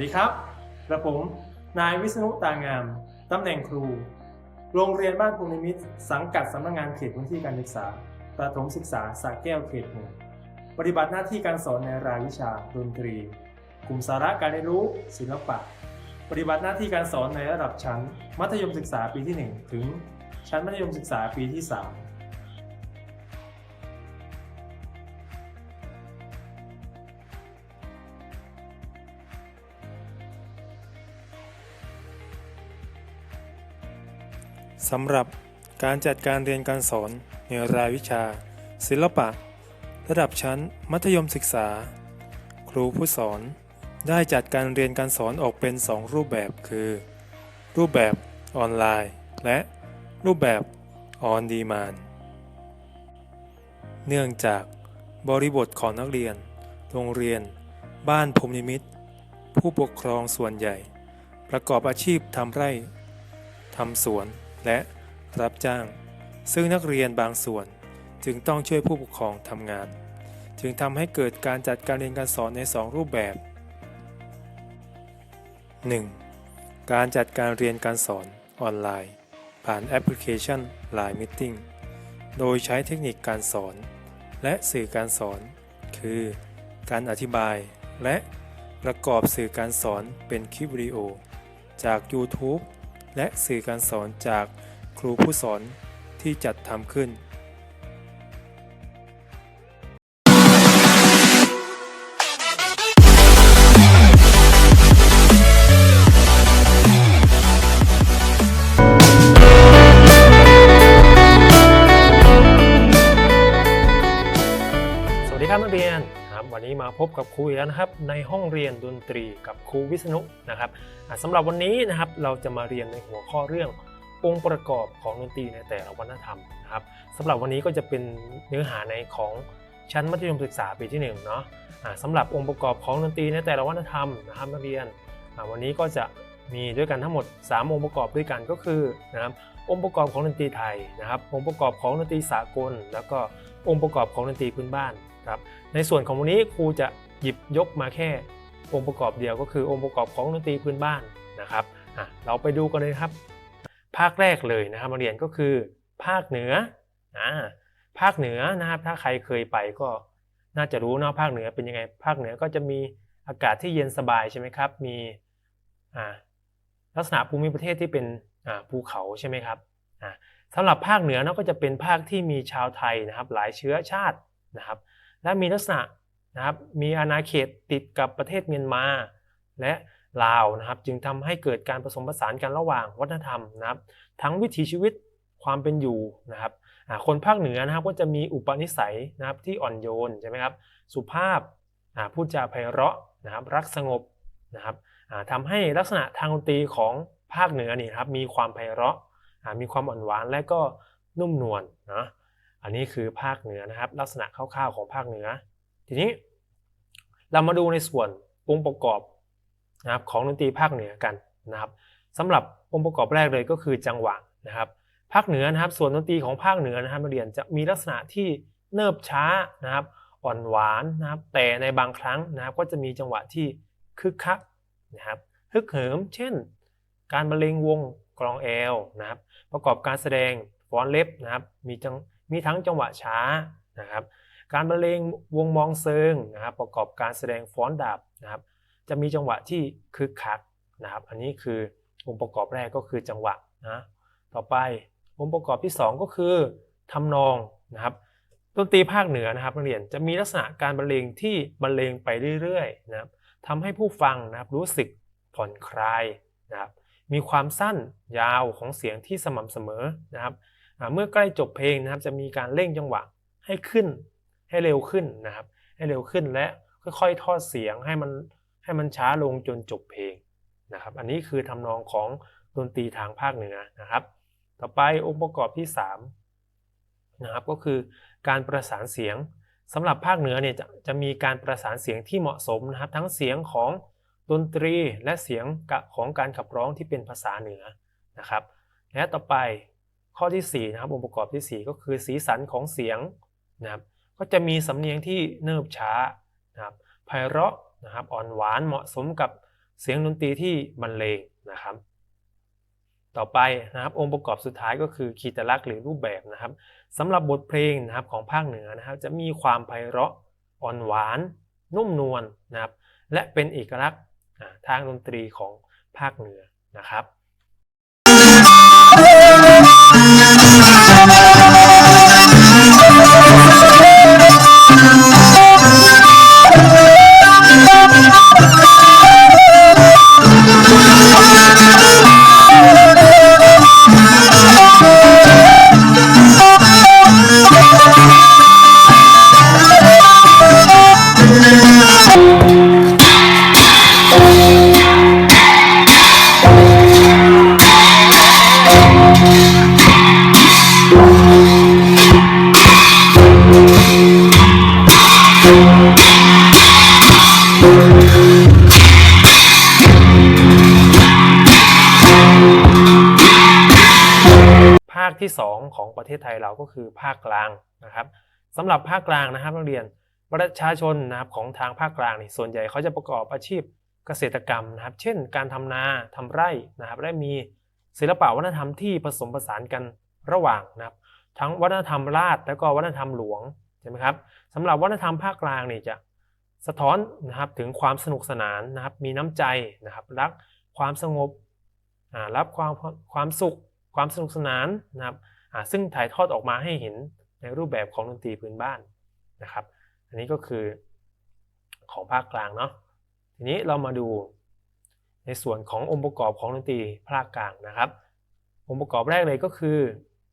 สวัสดีครับกระผม นายวิษณุตางาม ตำแหน่งครู โรงเรียนบ้านภูมิมิตร สังกัดสำนักงานเขตพื้นที่การศึกษา ประถมศึกษาสระแก้วเขตหนึ่งปฏิบัติหน้าที่การสอนในรายวิชาดนตรี กลุ่มสาระการเรียนรู้ศิลปะ ปฏิบัติหน้าที่การสอนในระดับชั้น มัธยมศึกษาปีที่ 1 ถึง ชั้นมัธยมศึกษาปีที่ 3 สำหรับการจัดการเรียนการสอนในรายวิชา ศิลปะ ระดับชั้นมัธยมศึกษา ครูผู้สอนได้จัดการเรียนการสอนออกเป็น 2 รูปแบบคือ รูปแบบออนไลน์ และรูปแบบออนดีมานเนื่องจากบริบทของนักเรียน โรงเรียน บ้านภูมินิมิตรผู้ปกครองส่วนใหญ่ ประกอบอาชีพทำไร่ทำสวน และรับจ้าง ซึ่งนักเรียนบางส่วนจึงต้องช่วยผู้ปกครองทำงาน จึงทำให้เกิดการจัดการเรียนการสอนใน 2 รูปแบบ 1. การจัดการเรียนการสอนออนไลน์ ผ่านแอปพลิเคชัน Line Meeting โดยใช้เทคนิคการสอน และสื่อการสอน คือ การอธิบาย และประกอบสื่อการสอนเป็นคลิปวิดีโอ จาก YouTube และสื่อการสอนจากครูผู้สอนที่จัดทำขึ้น พบกับครูอีกแล้วนะครับในห้องเรียนดนตรีกับครูวิษณุนะครับสำหรับวันนี้นะครับเราจะมาเรียนในหัวข้อเรื่ององค์ประกอบของดนตรีในแต่ละวัฒนธรรมนะครับสำหรับวันนี้ก็จะเป็นเนื้อหาในของชั้นมัธยมศึกษาปีที่หนึ่งเนาะสำหรับองค์ประกอบของดนตรีในแต่ละวัฒนธรรมนะครับนักเรียนวันนี้ก็จะมีด้วยกันทั้งหมด 3 องค์ประกอบด้วยกันก็คือนะครับองค์ประกอบของดนตรีไทยนะครับ องค์ประกอบของดนตรีสากล แล้วก็องค์ประกอบของดนตรีพื้นบ้านครับ ในส่วนของวันนี้ครูจะหยิบยกมาแค่องค์ประกอบเดียวก็คือองค์ประกอบของดนตรีพื้นบ้านนะครับอะเราไปดูกันเลยครับ ภาคแรกเลยนะครับมาเรียนก็คือภาคเหนืออ่าภาคเหนือนะครับถ้าใครเคยไปก็น่าจะรู้นะภาคเหนือเป็นยังไง ภาคเหนือก็จะมีอากาศที่เย็นสบายใช่ไหมครับ มีอ่าลักษณะภูมิประเทศที่เป็นอ่าภูเขาใช่ไหมครับอ่าสำหรับภาคเหนือเนาะก็จะเป็นภาคที่มีชาวไทยนะครับ หลายเชื้อชาตินะครับ และมีลักษณะนะครับมีอาณาเขตติดกับประเทศเมียนมา และลาวนะครับจึงทำให้เกิดการผสมผสานกันระหว่างวัฒนธรรมนะครับ ทั้งวิถีชีวิตความเป็นอยู่นะครับคนภาคเหนือนะครับก็จะมีอุปนิสัยนะครับที่อ่อนโยนใช่ไหมครับสุภาพพูดจาไพเราะนะครับรักสงบนะครับอ่าทำให้ลักษณะทางดนตรีของภาคเหนือนี่ครับมีความไพเราะมีความอ่อนหวานและก็นุ่มนวลนะ อันนี้คือภาคเหนือนะครับ ลักษณะคร่าวๆของภาคเหนือ ทีนี้เรามาดูในส่วนองค์ประกอบนะครับของดนตรีภาคเหนือกันนะครับสำหรับองค์ประกอบแรกเลยก็คือจังหวะนะครับ ภาคเหนือนะครับ ส่วนดนตรีของภาคเหนือนะครับเรียนจะมีลักษณะที่เนิบช้านะครับ อ่อนหวานนะครับ แต่ในบางครั้งนะครับ ก็จะมีจังหวะที่คึกคักนะครับฮึกเหิม เช่น การบรรเลงวงกลองแอลนะครับ ประกอบการแสดงฟ้อนเล็บนะครับ มีจัง มีทั้งจังหวะช้านะครับการบรรเลงวงมองเซิงนะครับประกอบการแสดงฟ้อนดาบนะครับจะมีจังหวะที่คึกคักนะครับอันนี้คือองค์ประกอบแรกก็คือจังหวะนะต่อไปองค์ประกอบที่ 2 ก็คือทำนองนะครับดนตรีภาคเหนือนะครับนักเรียนจะมีลักษณะการบรรเลงที่บรรเลงไปเรื่อยๆนะครับทำให้ผู้ฟังนะครับรู้สึกผ่อนคลายนะครับมีความสั้นยาวของเสียงที่สม่ำเสมอนะครับ เมื่อใกล้จบเพลงนะครับจะมีการเร่งจังหวะให้ขึ้นให้เร็วขึ้นนะครับ ให้เร็วขึ้นและค่อยๆทอดเสียงให้มันให้มันช้าลงจนจบเพลงนะครับ อันนี้คือทำนองของดนตรีทางภาคเหนือนะครับ ต่อไปองค์ประกอบที่3นะครับก็คือการประสานเสียงสำหรับภาคเหนือเนี่ยจะจะมีการประสานเสียงที่เหมาะสมนะครับ ทั้งเสียงของดนตรีและเสียงของการขับร้องที่เป็นภาษาเหนือนะครับ และต่อไป ข้อที่4นะครับองค์ประกอบที่ 4 ก็คือสีสันของเสียงนะครับก็จะมีสำเนียงที่เนิบช้านะครับไพเราะนะครับอ่อนหวานเหมาะสมกับเสียงดนตรีที่บรรเลงนะครับ ต่อไปนะครับองค์ประกอบสุดท้ายก็คือขีดลักษณ์หรือรูปแบบนะครับสำหรับบทเพลงนะครับของภาคเหนือนะครับ จะมีความไพเราะอ่อนหวาน นุ่มนวลนะครับ และเป็นเอกลักษณ์ทางดนตรีของภาคเหนือนะครับ ภา คที่ 2 ของประเทศไทยเราก็คือภาคกลางนะครับสำหรับภาคกลางนะครับนักเรียนประชาชนนะครับของทางภาคกลางนี่ส่วนใหญ่เขาจะประกอบอาชีพเกษตรกรรมนะครับ เช่น การทำนาทำไร่นะครับและมีศิลปะวัฒนธรรมที่ผสมผสานกันระหว่างนะครับ ทั้งวัฒนธรรมราชและก็วัฒนธรรมหลวงใช่ไหมครับสำหรับวัฒนธรรมภาคกลางนี่จะสะท้อนนะครับถึงความสนุกสนานนะครับ มีน้ำใจนะครับ รักความสงบรับความความสุข ความสนุกสนานนะครับซึ่งถ่ายทอดออกมาให้เห็นในรูปแบบของดนตรีพื้นบ้านนะครับ อันนี้ก็คือของภาคกลางเนาะทีนี้เรามาดูในส่วนขององค์ประกอบของดนตรีภาคกลางนะครับ องค์ประกอบแรกเลยก็คือ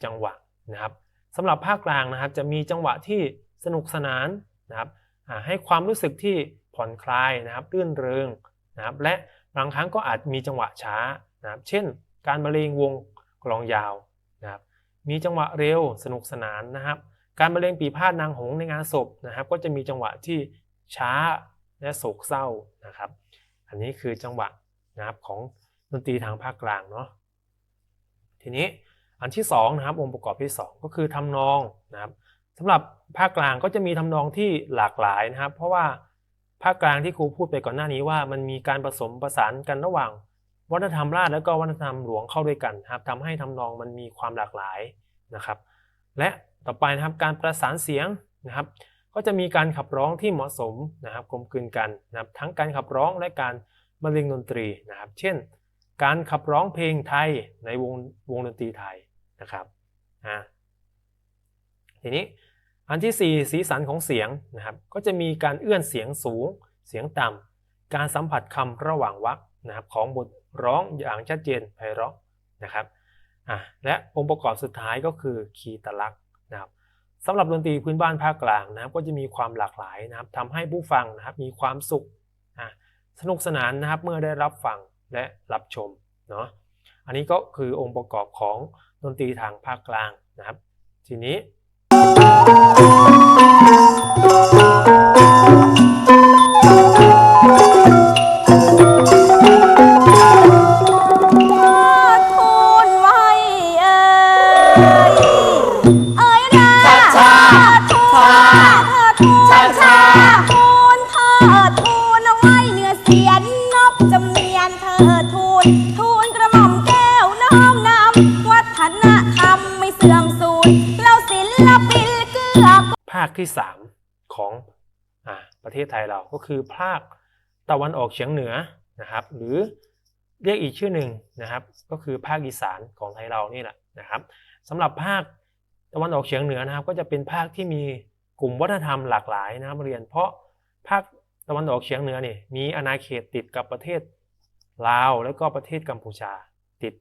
จังหวะนะครับสำหรับภาคกลางนะครับ จะมีจังหวะที่สนุกสนานนะครับให้ความรู้สึกที่ผ่อนคลายนะครับรื่นเริงนะครับ และบางครั้งก็อาจมีจังหวะช้านะครับ เช่น การบรรเลงวง ลองยาวนะครับมีจังหวะเร็วสนุกสนานนะครับ การบรรเลงปีพาดนางหงส์ในงานศพนะครับ ก็จะมีจังหวะที่ช้าและโศกเศร้านะครับ อันนี้คือจังหวะนะครับของดนตรีทางภาคกลางเนาะทีนี้อันที่สองนะครับองค์ประกอบที่สองก็คือทำนองนะครับสำหรับภาคกลางก็จะมีทำนองที่หลากหลายนะครับ เพราะว่าภาคกลางที่ครูพูดไปก่อนหน้านี้ว่า มันมีการผสมประสานกันระหว่าง วัฒนธรรมราชและก็วัฒนธรรมหลวงเข้าด้วยกันครับทำให้ทำนองมันมีความหลากหลายนะครับ และต่อไปนะครับการประสานเสียงนะครับ ก็จะมีการขับร้องที่เหมาะสมนะครับกลมกลืนกันนะครับทั้งการขับร้องและการบรรเลงดนตรีนะครับ เช่น การขับร้องเพลงไทยในวงวงดนตรีไทยนะครับอ่าทีนี้อันที่ 4 สีสันของเสียงนะครับ ก็จะมีการเอื้อนเสียงสูง เสียงต่ำการสัมผัสคำระหว่างวรรคนะครับของบท ร้องอย่างชัดเจนไพเราะนะครับอะและองค์ประกอบสุดท้ายก็คือคีตลักษณ์นะครับสำหรับดนตรีพื้นบ้านภาคกลางนะครับ ก็จะมีความหลากหลายนะครับทำให้ผู้ฟังนะครับมีความสุขอะสนุกสนานนะครับเมื่อได้รับฟังและรับชมเนาะอันนี้ก็คือองค์ประกอบของดนตรีทางภาคกลางนะครับ ทีนี้ เอ่ยราชาทูลทูลชาทูลเธอทูลเอาไว้เหนือเสียนนบจำเนียนเธอทูลทูลกระหม่อมแก้วน้อมนำวัฒนธรรมไม่เสื่อมสูญเราศิลปินเกื้อภาคที่3ของอประเทศไทยเราก็คือภาคตะวันออกเฉียงเหนือนะครับ หรือเรียกอีกชื่อหนึ่งนะครับ ก็คือภาคอีสานของไทยเรานี่แหละนะครับสำหรับภาค ตะวันออกเฉียงเหนือนะครับ ก็จะเป็นภาคที่มีกลุ่มวัฒนธรรมหลากหลายนะครับเรียน เพราะภาคตะวันออกเฉียงเหนือนี่มีอาณาเขตติดกับประเทศลาวแล้วก็ประเทศกัมพูชาติด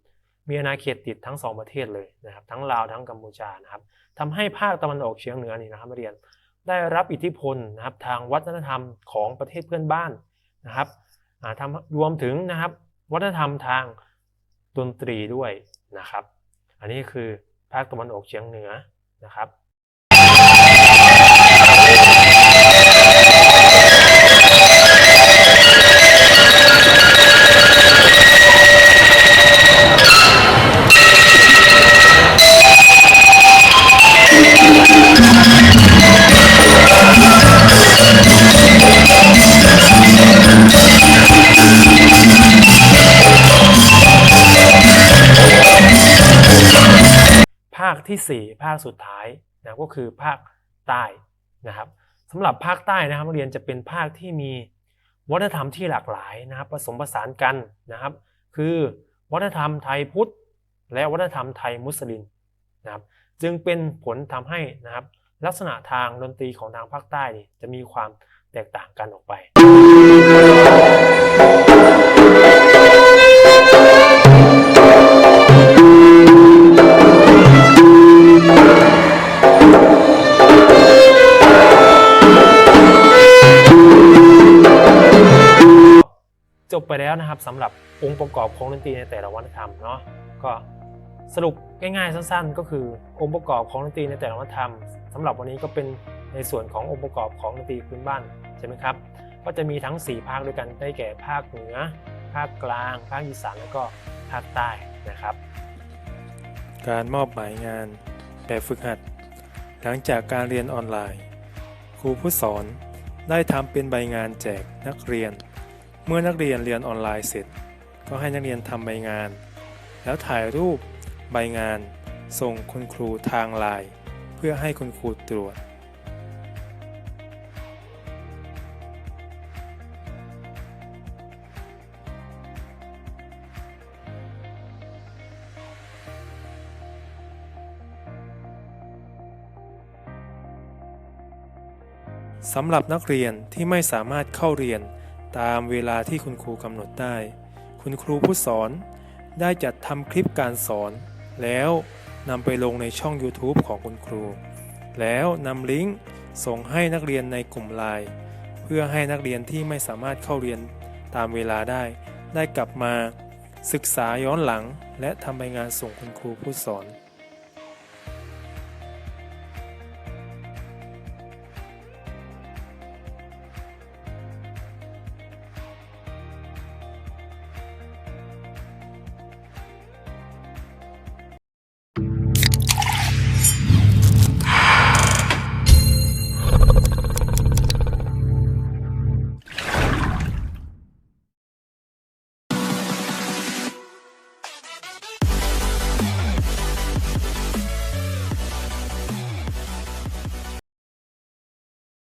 มีอาณาเขตติดทั้งสองประเทศเลยนะครับ ทั้งลาวทั้งกัมพูชานะครับทำให้ภาคตะวันออกเฉียงเหนือนี่นะครับเรียนได้รับอิทธิพลนะครับทางวัฒนธรรมของประเทศเพื่อนบ้านนะครับอ่าทำรวมถึงนะครับ วัฒนธรรมทางดนตรีด้วยนะครับ อันนี้คือ ภาคตะวันออกเฉียงเหนือนะครับ ที่ 4 ภาคสุดท้ายนะก็คือภาคใต้นะครับสำหรับภาคใต้นะครับเรียนจะเป็นภาคที่มีวัฒนธรรมที่หลากหลายนะครับผสมผสานกันนะครับ คือวัฒนธรรมไทยพุทธ และวัฒนธรรมไทยมุสลิมนะครับจึงเป็นผลทำให้นะครับลักษณะทางดนตรีของทางภาคใต้จะมีความแตกต่างกันออกไป บไปแล้วนะครับสำหรับองค์ประกอบของดนตรีในแต่ละวัฒนธรรมเนาะก็สรุปง่ายๆสั้นๆ ก็คือองค์ประกอบของดนตรีในแต่ละวัฒนธรรมสำหรับวันนี้ก็เป็นในส่วนขององค์ประกอบของดนตรีพื้นบ้านใช่ไหมครับก็จะมีทั้ง 4 ภาคด้วยกันได้แก่ภาคเหนือ ภาคกลาง ภาคอีสานแล้วก็ภาคใต้นะครับ การมอบหมายงานแบบฝึกหัด หลังจากการเรียนออนไลน์ ครูผู้สอนได้ทำเป็นใบงานแจกนักเรียน เมื่อนักเรียนเรียนออนไลน์เสร็จ ก็ให้นักเรียนทำใบงาน แล้วถ่ายรูปใบงาน ส่งคุณครูทางไลน์เพื่อให้คุณครูตรวจ สำหรับนักเรียนที่ไม่สามารถเข้าเรียน ตามเวลาที่คุณครูกำหนดได้ คุณครูผู้สอนได้จัดทำคลิปการสอน แล้วนำไปลงในช่อง YouTube ของคุณครู แล้วนำลิงก์ส่งให้นักเรียนในกลุ่มไลน์เพื่อให้นักเรียนที่ไม่สามารถเข้าเรียนตามเวลาได้ ได้กลับมา ศึกษาย้อนหลัง และทำใบงานส่งคุณครูผู้สอน